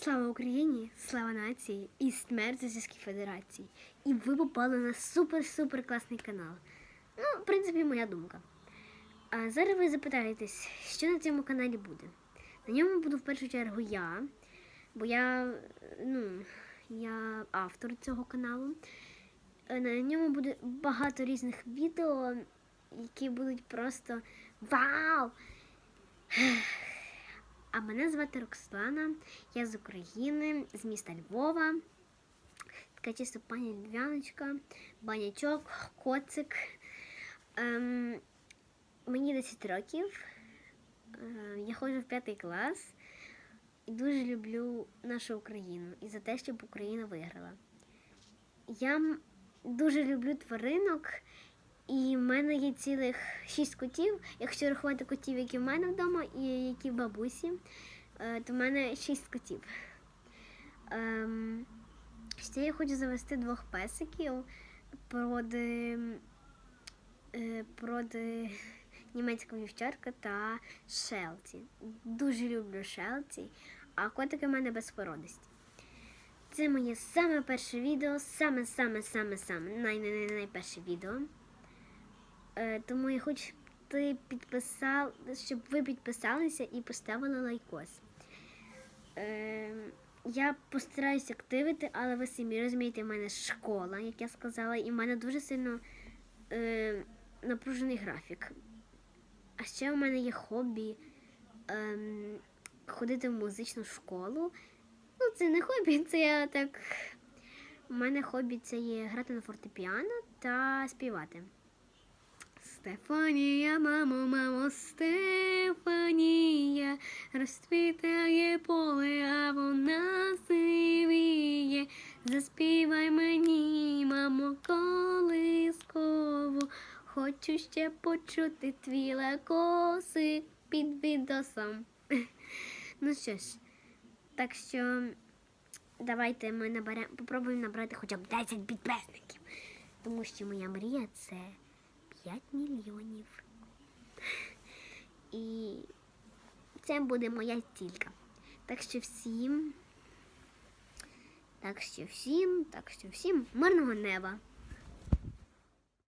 Слава Україні, слава нації і смерть Російській Федерації. І ви попали на супер-супер класний канал. Ну, в принципі, моя думка. А зараз ви запитаєтесь, що на цьому каналі буде. На ньому буду в першу чергу я, бо я, ну, я автор цього каналу. Е, На ньому буде багато різних відео, які будуть просто вау! А мене звати Роксолана, я з України, з міста Львова. Така чисто пані Львяночка, банячок, коцик. Ем, мені 10 років. Е, я ходжу в п'ятий клас і дуже люблю нашу Україну і за те, щоб Україна виграла. Я дуже люблю тваринок, і в мене є цілих шість котів. Якщо рахувати котів, які в мене вдома, і які в бабусі, е, то в мене шість котів. Ем, ще я хочу завести двох песиків породи, е, породи німецька вівчарка та шелті. Дуже люблю шелті, а котики в мене безпородисті. Це моє саме перше відео, саме саме саме саме най, най, най, найперше відео. Е, тому я хочу, щоб ти підписав, щоб ви підписалися і поставили лайкос. Е, я постараюся активити, але ви самі розумієте, в мене школа, як я сказала, і в мене дуже сильно е, напружений графік. А ще в мене є хобі ем, ходити в музичну школу. Ну, це не хобі, це я так. У мене хобі це є грати на фортепіано та співати. Стефанія, мамо, мамо, Стефанія, розцвітає поле, а вона сивіє. Заспівай мені, мамо, колискову. Хочу ще почути твій лакосик під відосом. Ну що ж, так що давайте ми наберемо, попробуємо набрати хоча б 10 підписників. Тому що моя мрія це 5 мільйонів. І це буде моя цілька. Так що всім, так що всім, так що всім мирного неба.